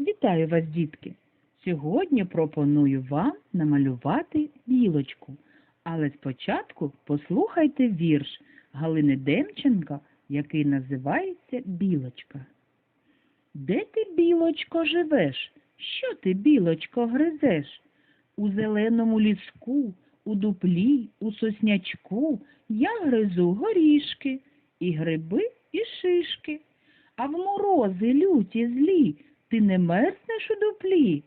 Вітаю вас, дітки! Сьогодні пропоную вам намалювати білочку. Але спочатку послухайте вірш Галини Демченка, який називається Білочка. Де ти, білочко, живеш? Що ти, білочко, гризеш? У зеленому ліску, у дуплі, у соснячку я гризу горішки, і гриби, і шишки. А в морози люті злі ти не мерзнеш у дуплі?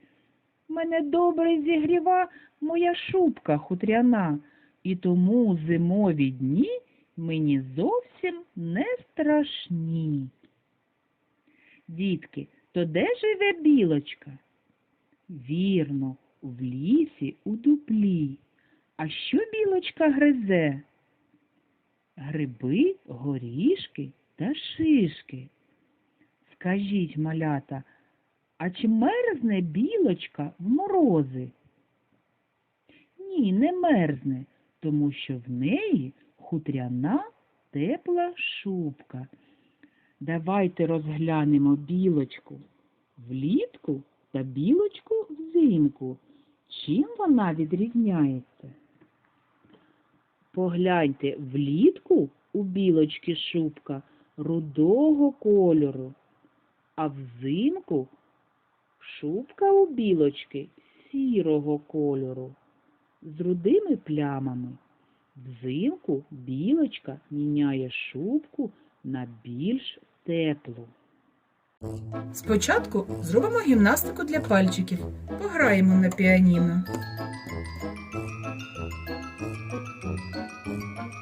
Мене добре зігріва моя шубка хутряна, і тому зимові дні мені зовсім не страшні. Дітки, то де живе білочка? Вірно, в лісі у дуплі. А що білочка гризе? Гриби, горішки та шишки. Скажіть, малята, а чи мерзне білочка в морози? Ні, не мерзне, тому що в неї хутряна тепла шубка. Давайте розглянемо білочку влітку та білочку взимку. Чим вона відрізняється? Погляньте, влітку у білочки шубка рудого кольору, а взимку шубка у білочки сірого кольору з рудими плямами. Взимку білочка міняє шубку на більш теплу. Спочатку зробимо гімнастику для пальчиків. Пограємо на піаніно.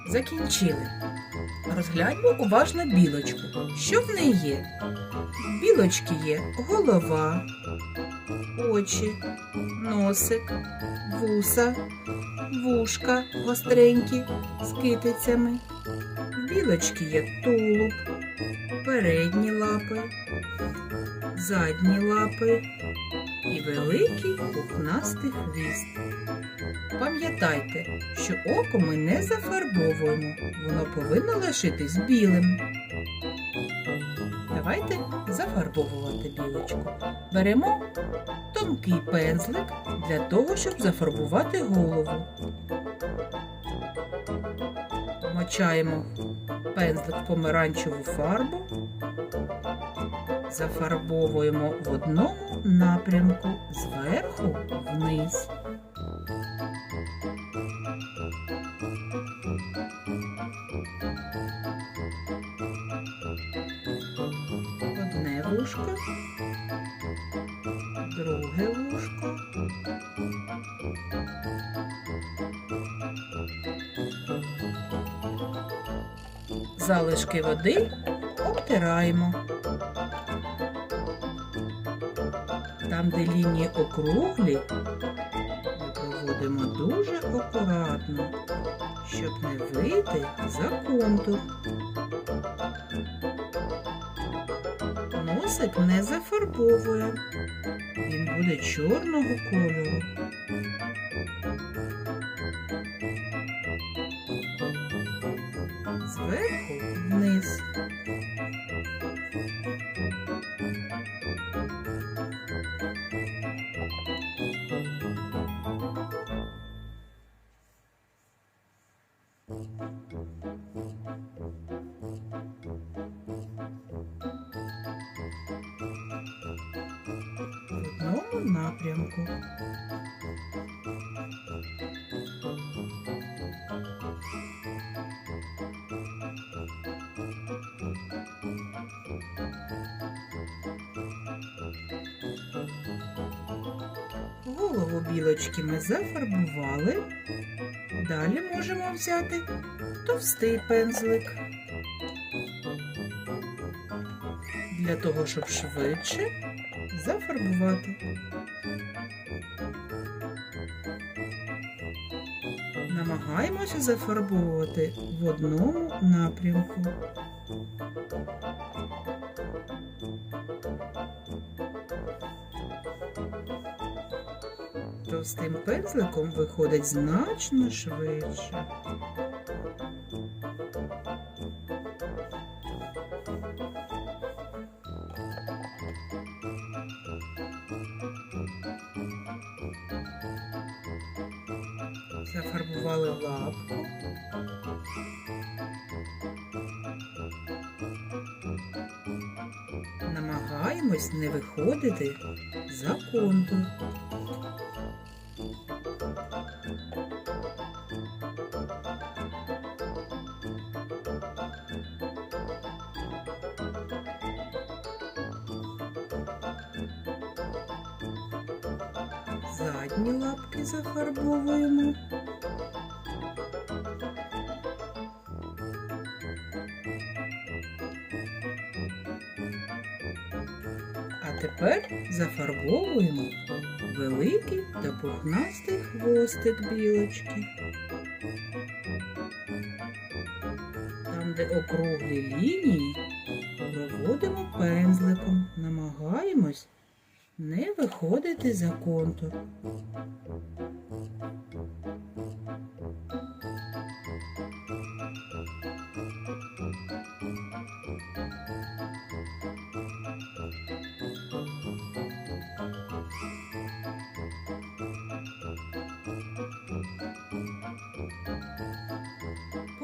Закінчили. Розгляньмо уважно білочку. Що в неї є? Білочки є голова, очі, носик, вуса, вушка гостренькі з китицями. Білочки є тулуб, передні лапи, задні лапи і великий пухнастий хвіст. Пам'ятайте, що око ми не зафарбовуємо, воно повинно лишитись білим. Давайте зафарбовувати білочку. Беремо тонкий пензлик для того, щоб зафарбувати голову. Мочаємо пензлик в помаранчеву фарбу зафарбовуємо в одному напрямку зверху вниз. Вушко, друге вушко. Залишки води обтираємо. Там, де лінії округлі, ми проводимо дуже акуратно, щоб не вийти за контур. Носик не зафарбовує. Він буде чорного кольору. Зверху вниз. в Голову білочки ми зафарбували. Далі можемо взяти товстий пензлик. Для того, щоб швидше зафарбувати. Намагаємося зафарбовувати в одному напрямку. Товстим пензликом виходить значно швидше. Зафарбували лапку. Намагаємось не виходити за контур. Задні лапки зафарбовуємо. Тепер зафарбовуємо великий та пухнастий хвостик білочки. Там, де округлі лінії, проводимо пензликом, намагаємось не виходити за контур.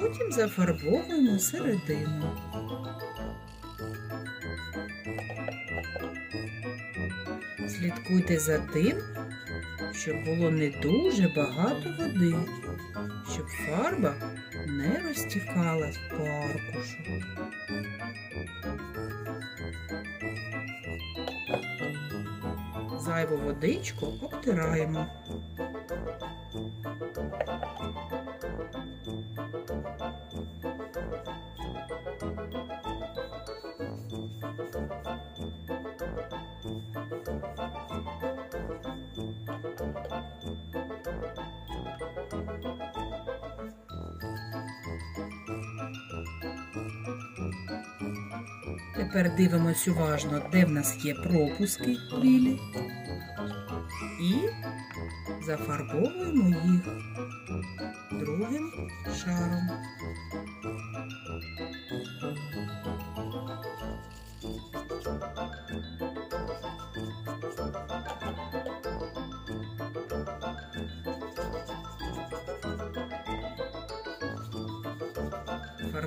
Потім зафарбовуємо середину. Слідкуйте за тим, щоб було не дуже багато води, щоб фарба не розтікалась по аркушу. Зайву водичку обтираємо. Тепер дивимось уважно, де в нас є пропуски білі. І зафарбовуємо їх другим шаром.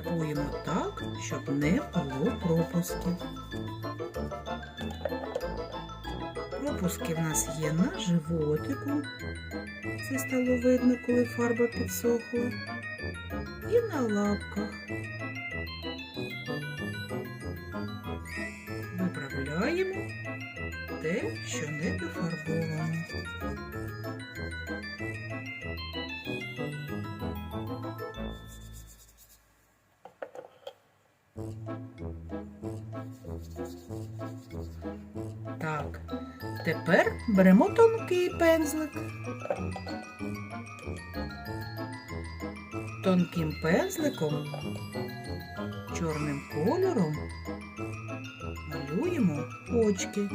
Фарбуємо так, щоб не було пропусків. Пропуски в нас є на животику. Це стало видно, коли фарба підсохла. І на лапках. Виправляємо те, що не дофарбовано. Беремо тонкий пензлик. Тонким пензликом, чорним кольором малюємо очки.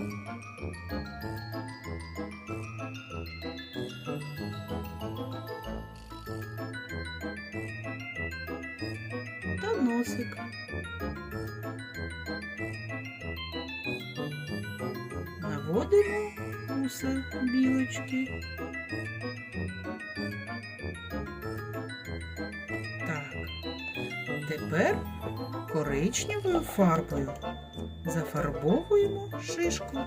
Та носик. Наводимо уса білочки. Тепер коричневою фарбою зафарбовуємо шишку,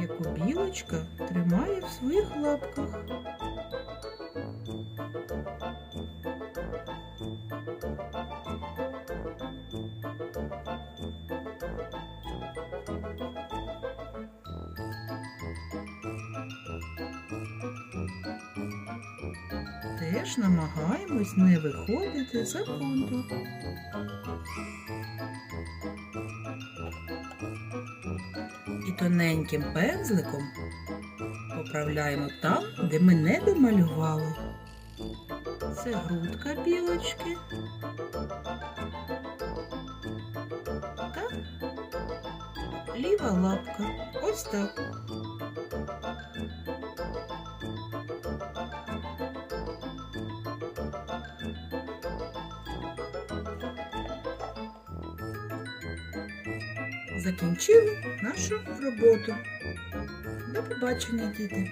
яку білочка тримає в своїх лапках. Теж намагаємось не виходити за контур. І тоненьким пензликом поправляємо там, де ми не домалювали. Це грудка білочки. Та ліва лапка. Ось так. Закінчили нашу роботу. До побачення, діти!